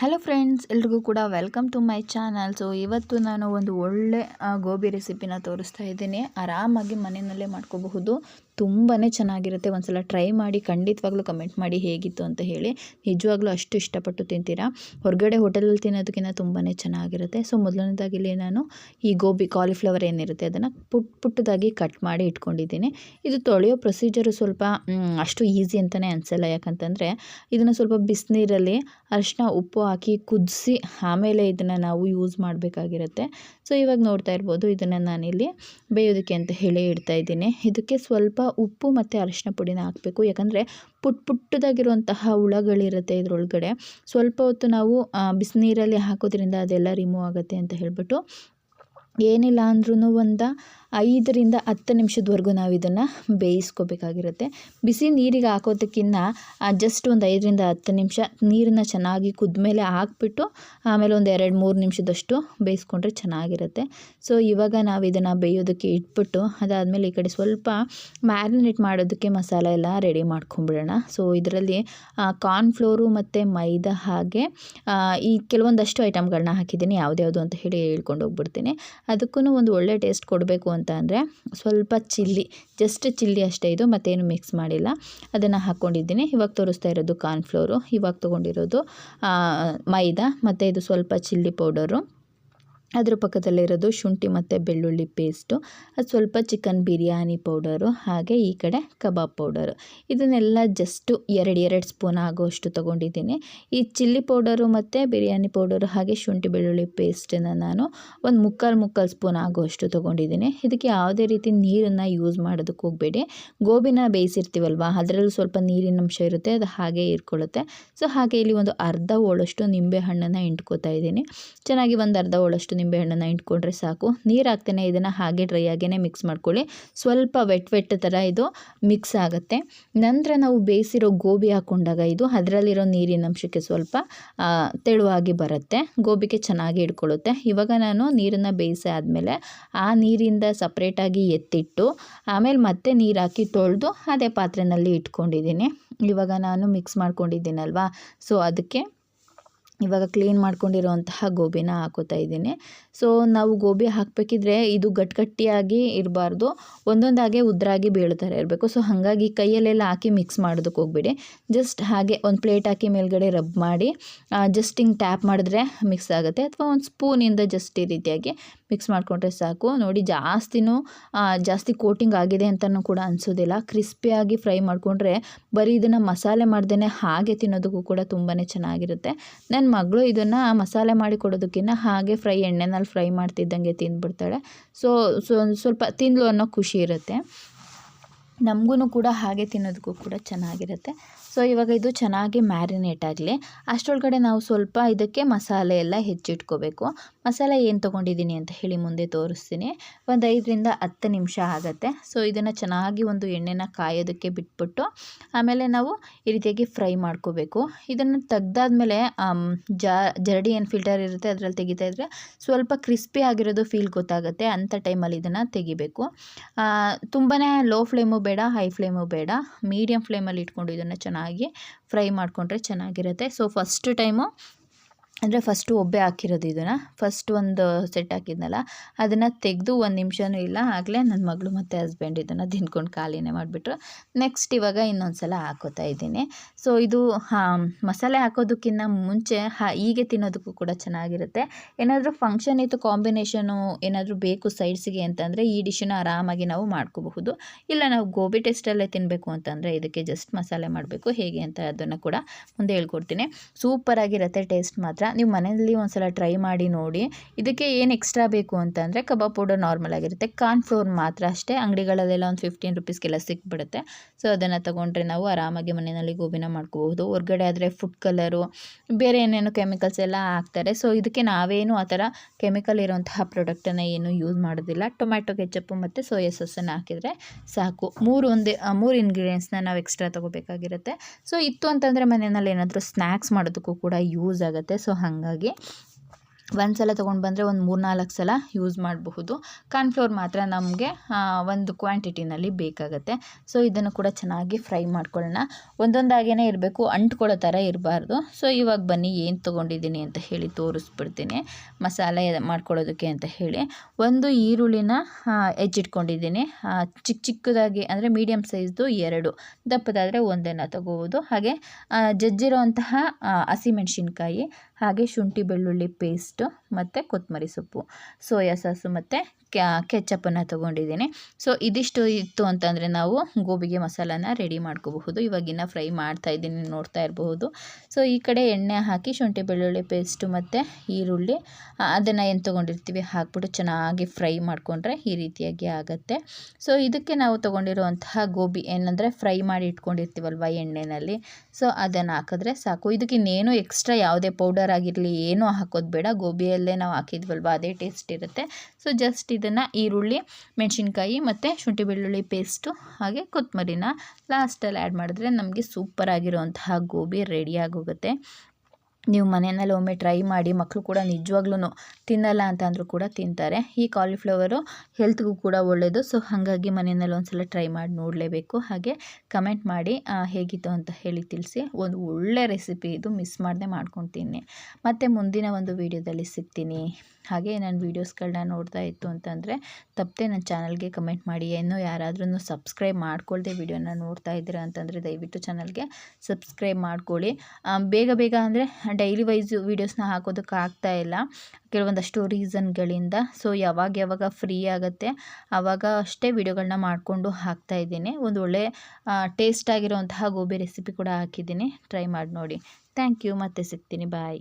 Hello friends ಎಲ್ರಿಗೂ ಕೂಡ welcome to my channel so ಇವತ್ತು ನಾನು ಒಂದು ಒಳ್ಳೆ ಗೋಬಿ ರೆಸಿಪಿನ ತೋರಿಸ್ತಾ ಇದ್ದೀನಿ. ಆರಾಮಾಗಿ ಮನೆಯಲ್ಲೇ ಮಾಡ್ಕೋಬಹುದು. ತುಂಬಾ ಚೆನ್ನಾಗಿರುತ್ತೆ. ಒಂದ್ಸಲ ಟ್ರೈ ಮಾಡಿ, ಖಂಡಿತವಾಗ್ಲೂ ಕಮೆಂಟ್ ಮಾಡಿ ಹೇಗಿತ್ತು ಅಂತ ಹೇಳಿ. ನಿಜವಾಗ್ಲೂ ಅಷ್ಟು ಇಷ್ಟಪಟ್ಟು ತಿಂತೀರಾ? ಹೊರಗಡೆ ಹೋಟೆಲಲ್ಲಿ ತಿನ್ನೋದಕ್ಕಿಂತ ತುಂಬಾ ಚೆನ್ನಾಗಿರುತ್ತೆ. ಸೊ ಮೊದಲನೇದಾಗಿ ಇಲ್ಲಿ ನಾನು ಈ ಗೋಬಿ ಕಾಲಿಫ್ಲವರ್ ಏನಿರುತ್ತೆ ಅದನ್ನು ಪುಟ್, ಪುಟ್ಟದಾಗಿ ಕಟ್ ಮಾಡಿ ಇಟ್ಕೊಂಡಿದ್ದೀನಿ. ಇದು ತೊಳೆಯೋ ಪ್ರೊಸೀಜರು ಸ್ವಲ್ಪ ಅಷ್ಟು ಈಸಿ ಅಂತಲೇ ಅನಿಸಲ್ಲ. ಯಾಕಂತಂದರೆ ಇದನ್ನು ಸ್ವಲ್ಪ ಬಿಸಿನೀರಲ್ಲಿ ಅರಿಶಿನ ಉಪ್ಪು ಹಾಕಿ ಕುದಿಸಿ ಆಮೇಲೆ ಇದನ್ನು ನಾವು ಯೂಸ್ ಮಾಡಬೇಕಾಗಿರುತ್ತೆ. ಸೊ ಇವಾಗ ನೋಡ್ತಾ ಇರ್ಬೋದು, ಇದನ್ನು ನಾನಿಲ್ಲಿ ಬೇಯೋದಕ್ಕೆ ಅಂತ ಹೇಳಿ ಇಡ್ತಾ ಇದ್ದೀನಿ. ಇದಕ್ಕೆ ಸ್ವಲ್ಪ ಉಪ್ಪು ಮತ್ತು ಅರಿಶಿನ ಪುಡಿನ ಹಾಕಬೇಕು. ಯಾಕಂದರೆ ಪುಟ್ ಪುಟ್ಟದಾಗಿರುವಂತಹ ಹುಳಗಳಿರುತ್ತೆ ಇದರೊಳಗಡೆ. ಸ್ವಲ್ಪ ಹೊತ್ತು ನಾವು ಬಿಸಿನೀರಲ್ಲಿ ಹಾಕೋದ್ರಿಂದ ಅದೆಲ್ಲ ರಿಮೂವ್ ಆಗುತ್ತೆ ಅಂತ ಹೇಳಿಬಿಟ್ಟು ಏನಿಲ್ಲ ಅಂದ್ರೂ ಒಂದು ಐದರಿಂದ ಹತ್ತು ನಿಮಿಷದವರೆಗೂ ನಾವು ಇದನ್ನು ಬೇಯಿಸ್ಕೋಬೇಕಾಗಿರುತ್ತೆ. ಬಿಸಿ ನೀರಿಗೆ ಹಾಕೋದಕ್ಕಿಂತ ಜಸ್ಟ್ ಒಂದು ಐದರಿಂದ ಹತ್ತು ನಿಮಿಷ ನೀರನ್ನ ಚೆನ್ನಾಗಿ ಕುದ್ಮೇಲೆ ಹಾಕ್ಬಿಟ್ಟು, ಆಮೇಲೆ ಒಂದು ಎರಡು ಮೂರು ನಿಮಿಷದಷ್ಟು ಬೇಯಿಸ್ಕೊಂಡ್ರೆ ಚೆನ್ನಾಗಿರುತ್ತೆ. ಸೊ ಇವಾಗ ನಾವು ಇದನ್ನು ಬೇಯೋದಕ್ಕೆ ಇಟ್ಬಿಟ್ಟು, ಅದಾದಮೇಲೆ ಈ ಕಡೆ ಸ್ವಲ್ಪ ಮ್ಯಾರಿನೇಟ್ ಮಾಡೋದಕ್ಕೆ ಮಸಾಲೆ ಎಲ್ಲ ರೆಡಿ ಮಾಡ್ಕೊಂಬಿಡೋಣ. ಸೊ ಇದರಲ್ಲಿ ಕಾರ್ನ್ಫ್ಲೋರು ಮತ್ತು ಮೈದಾ ಹಾಗೆ ಈ ಕೆಲವೊಂದಷ್ಟು ಐಟಮ್ಗಳನ್ನ ಹಾಕಿದ್ದೀನಿ. ಯಾವುದ್ಯಾವುದು ಅಂತ ಹೇಳಿ ಹೇಳ್ಕೊಂಡು ಹೋಗ್ಬಿಡ್ತೀನಿ ಅದಕ್ಕೂ ಒಂದು ಒಳ್ಳೆ ಟೇಸ್ಟ್ ಕೊಡಬೇಕು ಅಂತ ಅಂದರೆ ಸ್ವಲ್ಪ ಚಿಲ್ಲಿ ಜಸ್ಟ್ ಚಿಲ್ಲಿ ಅಷ್ಟೇ ಇದು, ಮತ್ತೇನು ಮಿಕ್ಸ್ ಮಾಡಿಲ್ಲ. ಅದನ್ನು ಹಾಕ್ಕೊಂಡಿದ್ದೀನಿ ಇವಾಗ ತೋರಿಸ್ತಾ ಇರೋದು ಕಾರ್ನ್ಫ್ಲೋರು ಇವಾಗ ತೊಗೊಂಡಿರೋದು ಮೈದಾ, ಮತ್ತು ಇದು ಸ್ವಲ್ಪ ಚಿಲ್ಲಿ ಪೌಡರು ಅದ್ರ ಪಕ್ಕದಲ್ಲಿರೋದು ಶುಂಠಿ ಮತ್ತು ಬೆಳ್ಳುಳ್ಳಿ ಪೇಸ್ಟು ಅದು ಸ್ವಲ್ಪ ಚಿಕನ್ ಬಿರಿಯಾನಿ ಪೌಡರು ಹಾಗೆ ಈ ಕಡೆ ಕಬಾಬ್ ಪೌಡರು ಇದನ್ನೆಲ್ಲ ಜಸ್ಟು ಎರಡು ಎರಡು ಸ್ಪೂನ್ ಆಗೋಷ್ಟು ತೊಗೊಂಡಿದ್ದೀನಿ. ಈ ಚಿಲ್ಲಿ ಪೌಡರು ಮತ್ತು ಬಿರಿಯಾನಿ ಪೌಡರು ಹಾಗೆ ಶುಂಠಿ ಬೆಳ್ಳುಳ್ಳಿ ಪೇಸ್ಟನ್ನು ನಾನು ಒಂದು ಮುಕ್ಕಾಲು ಮುಕ್ಕಾಲು ಸ್ಪೂನ್ ಆಗೋಷ್ಟು ತೊಗೊಂಡಿದ್ದೀನಿ. ಇದಕ್ಕೆ ಯಾವುದೇ ರೀತಿ ನೀರನ್ನು ಯೂಸ್ ಮಾಡೋದಕ್ಕೆ ಹೋಗಬೇಡಿ. ಗೋಬಿನ ಬೇಯಿಸಿರ್ತೀವಲ್ವ, ಅದರಲ್ಲೂ ಸ್ವಲ್ಪ ನೀರಿನ ಅಂಶ ಇರುತ್ತೆ, ಅದು ಹಾಗೆ ಇರ್ಕೊಳ್ಳುತ್ತೆ. ಸೊ ಹಾಗೆ ಇಲ್ಲಿ ಒಂದು ಅರ್ಧ ಹೋಳಷ್ಟು ನಿಂಬೆ ಹಣ್ಣನ್ನು ಇಂಟ್ಕೋತಾ ಇದ್ದೀನಿ. ಚೆನ್ನಾಗಿ ಒಂದು ಅರ್ಧ ಹೋಳಷ್ಟು ನಿಂಬೆ ಹಣ್ಣನ್ನು ಇಟ್ಕೊಂಡ್ರೆ ಸಾಕು. ನೀರು ಹಾಕ್ತೇನೆ ಇದನ್ನು ಹಾಗೆ ಡ್ರೈ ಆಗೇ ಮಿಕ್ಸ್ ಮಾಡ್ಕೊಳ್ಳಿ. ಸ್ವಲ್ಪ ವೆಟ್ ವೆಟ್ ಥರ ಇದು ಮಿಕ್ಸ್ ಆಗುತ್ತೆ. ನಂತರ ನಾವು ಬೇಯಿಸಿರೋ ಗೋಬಿ ಹಾಕ್ಕೊಂಡಾಗ ಇದು, ಅದರಲ್ಲಿರೋ ನೀರಿನ ಅಂಶಕ್ಕೆ ಸ್ವಲ್ಪ ತೆಳುವಾಗಿ ಬರುತ್ತೆ. ಗೋಬಿಗೆ ಚೆನ್ನಾಗಿ ಇಟ್ಕೊಳ್ಳುತ್ತೆ ಇವಾಗ ನಾನು ನೀರನ್ನು ಬೇಯಿಸಿ ಆದಮೇಲೆ ಆ ನೀರಿಂದ ಸಪ್ರೇಟಾಗಿ ಎತ್ತಿಟ್ಟು, ಆಮೇಲೆ ಮತ್ತೆ ನೀರು ಹಾಕಿ ತೊಳೆದು ಅದೇ ಪಾತ್ರೆಯಲ್ಲಿ ಇಟ್ಕೊಂಡಿದ್ದೀನಿ. ಇವಾಗ ನಾನು ಮಿಕ್ಸ್ ಮಾಡ್ಕೊಂಡಿದ್ದೀನಲ್ವಾ? ಸೊ ಅದಕ್ಕೆ ಇವಾಗ ಕ್ಲೀನ್ ಮಾಡ್ಕೊಂಡಿರುವಂತಹ ಗೋಬಿನ ಹಾಕೋತಾ ಇದ್ದೀನಿ. ಸೊ ನಾವು ಗೋಬಿ ಹಾಕಬೇಕಿದ್ರೆ ಇದು ಗಟ್ಟಿಗಟ್ಟಿಯಾಗಿ ಇರಬಾರ್ದು. ಒಂದೊಂದಾಗೆ ಉದ್ರಾಗಿ ಬೀಳ್ತಾರೆ ಇರಬೇಕು. ಸೊ ಹಾಗಾಗಿ ಕೈಯಲ್ಲೆಲ್ಲ ಹಾಕಿ ಮಿಕ್ಸ್ ಮಾಡೋದಕ್ಕೆ ಹೋಗ್ಬೇಡಿ. ಜಸ್ಟ್ ಹಾಗೆ ಒಂದು ಪ್ಲೇಟ್ ಹಾಕಿ ಮೇಲ್ಗಡೆ ರಬ್ ಮಾಡಿ ಜಸ್ಟ್ ಹಿಂಗೆ ಟ್ಯಾಪ್ ಮಾಡಿದ್ರೆ ಮಿಕ್ಸ್ ಆಗುತ್ತೆ. ಅಥವಾ ಒಂದು ಸ್ಪೂನಿಂದ ಜಸ್ಟ್ ಈ ರೀತಿಯಾಗಿ ಮಿಕ್ಸ್ ಮಾಡಿಕೊಂಡ್ರೆ ಸಾಕು. ನೋಡಿ, ಜಾಸ್ತಿನೂ ಜಾಸ್ತಿ ಕೋಟಿಂಗ್ ಆಗಿದೆ ಅಂತಲೂ ಕೂಡ ಅನಿಸೋದಿಲ್ಲ. ಕ್ರಿಸ್ಪಿಯಾಗಿ ಫ್ರೈ ಮಾಡಿಕೊಂಡ್ರೆ ಬರೀ ಇದನ್ನು ಮಸಾಲೆ ಮಾಡ್ದೇ ಹಾಗೆ ತಿನ್ನೋದಕ್ಕೂ ಕೂಡ ತುಂಬಾ ಚೆನ್ನಾಗಿರುತ್ತೆ. ನನ್ನ ಮಗಳು ಇದನ್ನು ಮಸಾಲೆ ಮಾಡಿ ಕೊಡೋದಕ್ಕಿಂತ ಹಾಗೆ ಫ್ರೈ, ಎಣ್ಣೆನಲ್ಲಿ ಫ್ರೈ ಮಾಡ್ತಿದ್ದಂಗೆ ತಿಂದ್ಬಿಡ್ತಾಳೆ. ಸೊ ಸ್ವಲ್ಪ ತಿನ್ನಲು ಅನ್ನೋ ಖುಷಿ ಇರುತ್ತೆ. ನಮಗೂ ಕೂಡ ಹಾಗೆ ತಿನ್ನೋದಕ್ಕೂ ಕೂಡ ಚೆನ್ನಾಗಿರುತ್ತೆ. ಸೊ ಇವಾಗ ಇದು ಚೆನ್ನಾಗಿ ಮ್ಯಾರಿನೇಟ್ ಆಗಲಿ. ಅಷ್ಟರೊಳಗಡೆ ನಾವು ಸ್ವಲ್ಪ ಇದಕ್ಕೆ ಮಸಾಲೆ ಎಲ್ಲ ಹೆಚ್ಚಿಟ್ಕೋಬೇಕು. ಮಸಾಲೆ ಏನು ತೊಗೊಂಡಿದ್ದೀನಿ ಅಂತ ಹೇಳಿ ಮುಂದೆ ತೋರಿಸ್ತೀನಿ. ಒಂದು ಐದರಿಂದ ಹತ್ತು ನಿಮಿಷ ಆಗುತ್ತೆ. ಸೊ ಇದನ್ನು ಚೆನ್ನಾಗಿ ಒಂದು ಎಣ್ಣೆನ ಕಾಯೋದಕ್ಕೆ ಬಿಟ್ಬಿಟ್ಟು, ಆಮೇಲೆ ನಾವು ಈ ರೀತಿಯಾಗಿ ಫ್ರೈ ಮಾಡ್ಕೋಬೇಕು. ಇದನ್ನು ತೆಗ್ದಾದ್ಮೇಲೆ ಜಾ, ಜರಡಿ ಏನು ಫಿಲ್ಟರ್ ಇರುತ್ತೆ ಅದರಲ್ಲಿ ತೆಗಿತಾ ಇದ್ರೆ ಸ್ವಲ್ಪ ಕ್ರಿಸ್ಪಿ ಆಗಿರೋದು ಫೀಲ್ ಗೊತ್ತಾಗುತ್ತೆ. ಅಂಥ ಟೈಮಲ್ಲಿ ಇದನ್ನು ತೆಗಿಬೇಕು. ತುಂಬಾ ಲೋ ಫ್ಲೇಮು ಬೇಡ ಹೈ ಫ್ಲೇಮು ಬೇಡ. ಮೀಡಿಯಮ್ ಫ್ಲೇಮಲ್ಲಿ ಇಟ್ಕೊಂಡು ಇದನ್ನು ಚೆನ್ನಾಗಿ ಫ್ರೈ ಮಾಡಿಕೊಂಡ್ರೆ ಚೆನ್ನಾಗಿರುತ್ತೆ. ಸೊ ಫಸ್ಟ್ ಟೈಮು ಅಂದರೆ ಫಸ್ಟು ಒಬ್ಬೆ ಹಾಕಿರೋದು ಇದನ್ನು. ಫಸ್ಟ್ ಒಂದು ಸೆಟ್ ಹಾಕಿದ್ನಲ್ಲ, ಅದನ್ನು ತೆಗೆದು ಒಂದು ನಿಮಿಷನೂ ಇಲ್ಲ, ಆಗಲೇ ನನ್ನ ಮಗಳು ಮತ್ತು ಹಸ್ಬೆಂಡ್ ಇದನ್ನು ತಿನ್ಕೊಂಡು ಖಾಲಿನೇ ಮಾಡಿಬಿಟ್ರು. ನೆಕ್ಸ್ಟ್ ಇವಾಗ ಇನ್ನೊಂದು ಸಲ ಹಾಕೋತಾ ಇದ್ದೀನಿ. ಸೊ ಇದು ಮಸಾಲೆ ಹಾಕೋದಕ್ಕಿಂತ ಮುಂಚೆ, ಹಾ, ಹೀಗೆ ತಿನ್ನೋದಕ್ಕೂ ಕೂಡ ಚೆನ್ನಾಗಿರುತ್ತೆ. ಏನಾದರೂ ಫಂಕ್ಷನ್ ಇತ್ತು ಕಾಂಬಿನೇಷನು ಏನಾದರೂ ಬೇಕು ಸೈಡ್ಸಿಗೆ ಅಂತಂದರೆ ಈ ಡಿಶನ್ನು ಆರಾಮಾಗಿ ನಾವು ಮಾಡ್ಕೋಬಹುದು. ಇಲ್ಲ ನಾವು ಗೋಬಿ ಟೇಸ್ಟಲ್ಲೇ ತಿನ್ನಬೇಕು ಅಂತಂದರೆ ಇದಕ್ಕೆ ಜಸ್ಟ್ ಮಸಾಲೆ ಮಾಡಬೇಕು. ಹೇಗೆ ಅಂತ ಅದನ್ನು ಕೂಡ ಮುಂದೆ ಹೇಳ್ಕೊಡ್ತೀನಿ. ಸೂಪರಾಗಿರುತ್ತೆ ಟೇಸ್ಟ್ ಮಾತ್ರ. ನೀವು ಮನೆಯಲ್ಲಿ ಒಂದ್ಸಲ ಟ್ರೈ ಮಾಡಿ ನೋಡಿ. ಇದಕ್ಕೆ ಏನು ಎಕ್ಸ್ಟ್ರಾ ಬೇಕು ಅಂತಂದರೆ ಕಬಾಬ್ ಪೌಡರ್ ನಾರ್ಮಲ್ ಆಗಿರುತ್ತೆ. ಕಾರ್ನ್ ಫ್ಲೋರ್ ಮಾತ್ರ ಅಷ್ಟೇ. ಅಂಗಡಿಗಳಲ್ಲೆಲ್ಲ ಒಂದು ಫಿಫ್ಟೀನ್ ರುಪೀಸ್ಗೆಲ್ಲ ಸಿಕ್ಬಿಡುತ್ತೆ. ಸೊ ಅದನ್ನು ತೊಗೊಂಡ್ರೆ ನಾವು ಆರಾಮಾಗಿ ಮನೆಯಲ್ಲಿ ಗೋಬಿನ ಮಾಡ್ಕೋಬಹುದು. ಹೊರಗಡೆ ಆದರೆ ಫುಡ್ ಕಲರು ಬೇರೆ ಏನೇನು ಕೆಮಿಕಲ್ಸ್ ಎಲ್ಲ ಹಾಕ್ತಾರೆ. ಸೊ ಇದಕ್ಕೆ ನಾವೇನು ಆ ಥರ ಕೆಮಿಕಲ್ ಇರೋಂತಹ ಪ್ರಾಡಕ್ಟನ್ನು ಏನು ಯೂಸ್ ಮಾಡೋದಿಲ್ಲ. ಟೊಮ್ಯಾಟೊ ಕೆಚಪ್ಪು ಮತ್ತು ಸೋಯಾ ಸಾಸನ್ನು ಹಾಕಿದರೆ ಸಾಕು. ಮೂರು ಒಂದೇ ಮೂರು ಇಂಗ್ರೀಡಿಯೆಂಟ್ಸ್ನ ನಾವು ಎಕ್ಸ್ಟ್ರಾ ತೊಗೋಬೇಕಾಗಿರುತ್ತೆ. ಸೊ ಇತ್ತು ಅಂತಂದರೆ ಮನೆಯಲ್ಲಿ ಏನಾದರೂ ಸ್ನ್ಯಾಕ್ಸ್ ಮಾಡೋದಕ್ಕೂ ಕೂಡ ಯೂಸ್ ಆಗುತ್ತೆ. ಸೊ ಹಾಗಾಗಿ ಒಂದು ಸಲ ತೊಗೊಂಡು ಬಂದರೆ ಒಂದು ಮೂರು ನಾಲ್ಕು ಸಲ ಯೂಸ್ ಮಾಡಬಹುದು. ಕಾರ್ನ್ಫ್ಲೋರ್ ಮಾತ್ರ ನಮಗೆ ಒಂದು ಕ್ವಾಂಟಿಟಿನಲ್ಲಿ ಬೇಕಾಗುತ್ತೆ. ಸೊ ಇದನ್ನು ಕೂಡ ಚೆನ್ನಾಗಿ ಫ್ರೈ ಮಾಡ್ಕೊಳ್ಳೋಣ. ಒಂದೊಂದಾಗೇ ಇರಬೇಕು, ಅಂಟ್ಕೊಳ್ಳೋ ಥರ ಇರಬಾರ್ದು. ಸೊ ಇವಾಗ ಬನ್ನಿ, ಏನು ತೊಗೊಂಡಿದ್ದೀನಿ ಅಂತ ಹೇಳಿ ತೋರಿಸ್ಬಿಡ್ತೀನಿ. ಮಸಾಲೆ ಮಾಡ್ಕೊಳ್ಳೋದಕ್ಕೆ ಅಂತ ಹೇಳಿ. ಒಂದು ಈರುಳ್ಳಿನ ಹೆಜ್ಜಿಟ್ಕೊಂಡಿದ್ದೀನಿ ಚಿಕ್ಕ ಚಿಕ್ಕದಾಗಿ, ಅಂದರೆ ಮೀಡಿಯಮ್ ಸೈಜ್ದು ಎರಡು. ದಪ್ಪದಾದರೆ ಒಂದನ್ನು ತಗೋಬೋದು. ಹಾಗೆ ಜಜ್ಜಿರೋ ಅಂತಹ ಹಸಿಮೆಣ್ಸಿನ್ಕಾಯಿ ಹಾಗೆ ಶುಂಠಿ, ಬೆಳ್ಳುಳ್ಳಿ ಪೇಸ್ಟು ಮತ್ತು ಕೊತ್ತಂಬರಿ ಸೊಪ್ಪು, ಸೋಯಾ ಸಾಸು ಮತ್ತು ಕೆಚ್ಚಪ್ಪನ್ನು ತೊಗೊಂಡಿದ್ದೀನಿ. ಸೊ ಇದಿಷ್ಟು ಇತ್ತು ಅಂತಂದರೆ ನಾವು ಗೋಬಿಗೆ ಮಸಾಲಾನ ರೆಡಿ ಮಾಡ್ಕೋಬಹುದು. ಇವಾಗಿನ ಫ್ರೈ ಮಾಡ್ತಾ ಇದ್ದೀನಿ, ನೋಡ್ತಾ ಇರಬಹುದು. ಸೊ ಈ ಕಡೆ ಎಣ್ಣೆ ಹಾಕಿ ಶುಂಠಿ, ಬೆಳ್ಳುಳ್ಳಿ ಪೇಸ್ಟು ಮತ್ತು ಈರುಳ್ಳಿ ಅದನ್ನು ಏನು ತೊಗೊಂಡಿರ್ತೀವಿ, ಹಾಕ್ಬಿಟ್ಟು ಚೆನ್ನಾಗಿ ಫ್ರೈ ಮಾಡಿಕೊಂಡ್ರೆ ಈ ರೀತಿಯಾಗಿ ಆಗುತ್ತೆ. ಸೊ ಇದಕ್ಕೆ ನಾವು ತೊಗೊಂಡಿರುವಂತಹ ಗೋಬಿ ಏನಂದರೆ ಫ್ರೈ ಮಾಡಿ ಇಟ್ಕೊಂಡಿರ್ತೀವಲ್ವ ಎಣ್ಣೆಯಲ್ಲಿ ಸೊ ಅದನ್ನು ಹಾಕಿದ್ರೆ ಸಾಕು. ಇದಕ್ಕೆ ಇನ್ನೇನು ಎಕ್ಸ್ಟ್ರಾ ಯಾವುದೇ ಪೌಡರ್ ಆಗಿರಲಿ, ಏನೂ ಹಾಕೋದು ಬೇಡ. ಗೋಬಿಯಲ್ಲೇ ನಾವು ಹಾಕಿದ್ವಲ್ವ, ಅದೇ ಟೇಸ್ಟ್ ಇರುತ್ತೆ. ಸೊ ಜಸ್ಟ್ ಇದನ್ನು ಈರುಳ್ಳಿ, ಮೆಣಸಿನ್ಕಾಯಿ ಮತ್ತು ಶುಂಠಿ ಬೆಳ್ಳುಳ್ಳಿ ಪೇಸ್ಟು ಹಾಗೆ ಕೊತ್ತಂಬರಿನ ಲಾಸ್ಟಲ್ಲಿ ಆ್ಯಡ್ ಮಾಡಿದ್ರೆ ನಮಗೆ ಸೂಪರ್ ಆಗಿರುವಂತಹ ಗೋಬಿ ರೆಡಿಯಾಗೋಗುತ್ತೆ ನೀವು ಮನೆಯಲ್ಲಿ ಒಮ್ಮೆ ಟ್ರೈ ಮಾಡಿ ಮಕ್ಕಳು ಕೂಡ ನಿಜವಾಗ್ಲೂ ತಿನ್ನಲ್ಲ ಅಂತ ಅಂದರೂ ಕೂಡ ತಿಂತಾರೆ. ಈ ಕಾಲಿಫ್ಲವರು ಹೆಲ್ತ್ಗೂ ಕೂಡ ಒಳ್ಳೆಯದು ಸೊ ಹಾಗಾಗಿ ಮನೆಯಲ್ಲಿ ಒಂದು ಸಲ ಟ್ರೈ ಮಾಡಿ ನೋಡಲೇಬೇಕು. ಹಾಗೆ ಕಮೆಂಟ್ ಮಾಡಿ ಹೇಗಿತ್ತು ಅಂತ ಹೇಳಿ ತಿಳಿಸಿ. ಒಂದು ಒಳ್ಳೆ ರೆಸಿಪಿ ಇದು. ಮಿಸ್ ಮಾಡದೆ ತಿನ್ನಿ. ಮತ್ತು ಮುಂದಿನ ಒಂದು ವೀಡಿಯೋದಲ್ಲಿ ಸಿಗ್ತೀನಿ. ಹಾಗೆ ನನ್ನ ವೀಡಿಯೋಸ್ಗಳನ್ನ ನೋಡ್ತಾ ಇತ್ತು ಅಂತಂದರೆ, ತಪ್ಪದೆ ನನ್ನ ಚಾನಲ್ಗೆ ಕಮೆಂಟ್ ಮಾಡಿ. ಇನ್ನೂ ಯಾರಾದ್ರೂ ಸಬ್ಸ್ಕ್ರೈಬ್ ಮಾಡ್ಕೊಳ್ಳದೆ ವೀಡಿಯೋನ ನೋಡ್ತಾ ಇದ್ದೀರಾ ಅಂತಂದರೆ, ದಯವಿಟ್ಟು ಚಾನಲ್ಗೆ ಸಬ್ಸ್ಕ್ರೈಬ್ ಮಾಡ್ಕೊಳ್ಳಿ. ಬೇಗ ಬೇಗ ಅಂದರೆ, ಡೈಲಿ ವೈಸ್ ವೀಡಿಯೋಸ್ನ ಹಾಕೋದಕ್ಕೆ ಆಗ್ತಾ ಇಲ್ಲ. ಕೆಲವೊಂದಷ್ಟು ರೀಸನ್ಗಳಿಂದ. ಸೊ, ಯಾವಾಗ ಯಾವಾಗ ಫ್ರೀ ಆಗುತ್ತೆ ಆವಾಗ ಅಷ್ಟೇ ವೀಡಿಯೋಗಳನ್ನ ಮಾಡಿಕೊಂಡು ಹಾಕ್ತಾ ಇದ್ದೀನಿ. ಒಂದು ಒಳ್ಳೆ ಟೇಸ್ಟ್ ಆಗಿರೋವಂತಹ ಗೋಬಿ ರೆಸಿಪಿ ಕೂಡ ಹಾಕಿದ್ದೀನಿ. ಟ್ರೈ ಮಾಡಿ ನೋಡಿ. Thank you. ಮತ್ತೆ ಸಿಗ್ತೀನಿ. ಬಾಯ್.